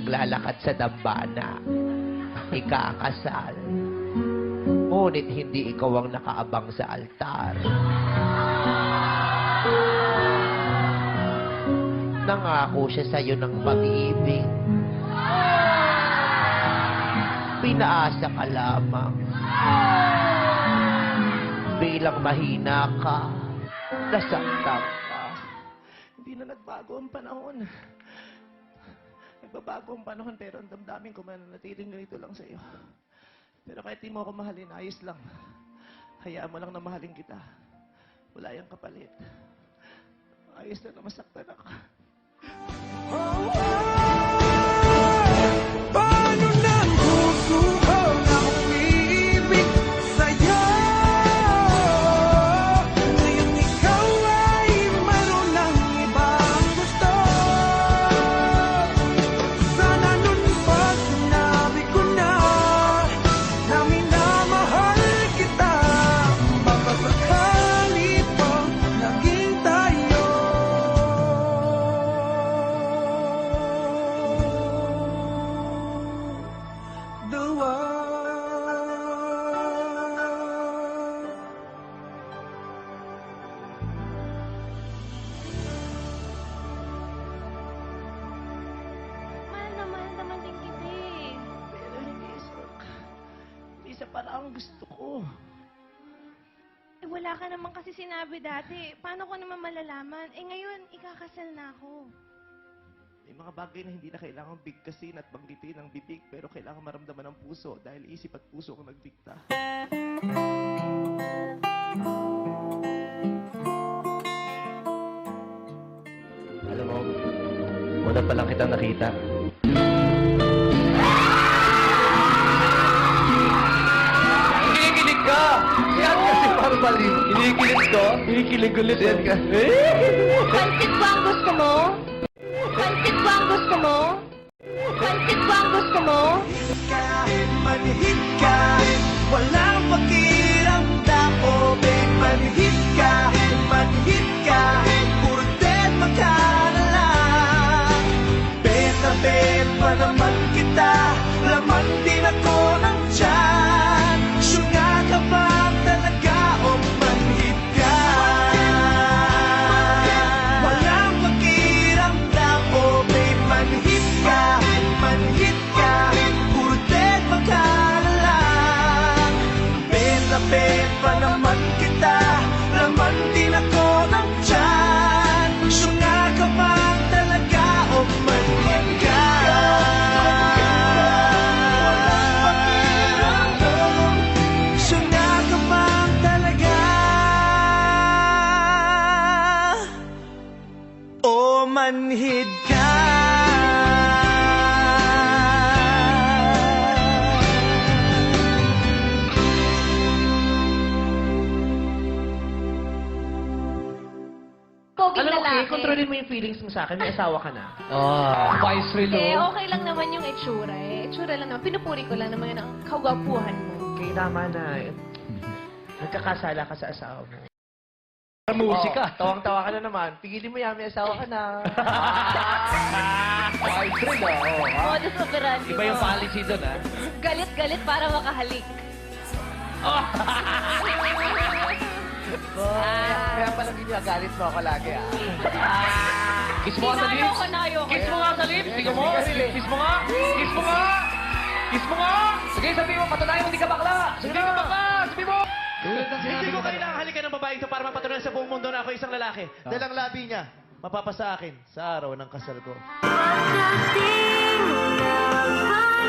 naglalakad sa dambana. Ikakasal. Ngunit hindi ikaw ang nakaabang sa altar. Nangako siya sa'yo ng pag-ibig. Pinaasa ka lamang. Bilang mahina ka, nasaktan ka. Hindi na nagbago ang panahon. Nagbabago ang panahon pero ang damdamin ko mananatiling ganito lang sa iyo. Pero kahit di mo ako mahalin, ayos lang. Hayaan mo lang na mahalin kita. Wala yung kapalit. Ayos na na masaktan ako. Sa paraang gusto ko. Eh, wala ka naman kasi sinabi dati. Paano ko naman malalaman? Eh, ngayon, ikakasal na ako. May mga bagay na hindi na kailangang bigkasin at banggitin ng bibig pero kailangan maramdaman ng puso dahil isip at puso ang nagdikta. Alam mo, una pa lang kitang nakita. Ko? Kinikilig ulit. Yan ka. Pansit ba ang gusto mo? Pansit ba ang gusto mo? Pansit ba ang gusto mo? Kahit manhid ka Walang pakiramdam pa naman kita Laman din ako ng tiyan. Syunga ka ba talaga O manhid ka ba talaga. O manhid ka Alam mo, lalaki. Kay, kontrolin mo yung feelings mo sa akin. May asawa ka na. Oh, vice relo. Eh, okay lang naman yung itsura eh. Itsura lang naman. Pinupuri ko lang naman yun ang kagwapuhan mo. Kay tama na. Nagkakasala ka sa asawa mo. musika. Oh, tawang-tawa ka na naman. Pigilin mo yan, may asawa ka na. Vice relo. Oh, ah. Modus operandi Iba yung mo. policy doon, ha? Galit-galit para makahalik. Kaya, kaya pala ginagalit mo ako lagi ah. Kiss mo nga sa lips. Na, ayoko Kiss na. mo nga sa lips. Tingnan mo. Kiss mo nga. Kiss mo nga. Kiss mo nga. Sige, sabi mo. Patunayan mo hindi ka bakla. Hindi ka bakla. Sabi mo. Hindi ko kailangan halikan ng babae ito para mapatunayan sa buong mundo na ako isang lalaki. Dahil ang labi niya, mapapasa akin sa araw ng kasal ko. Pagdating ng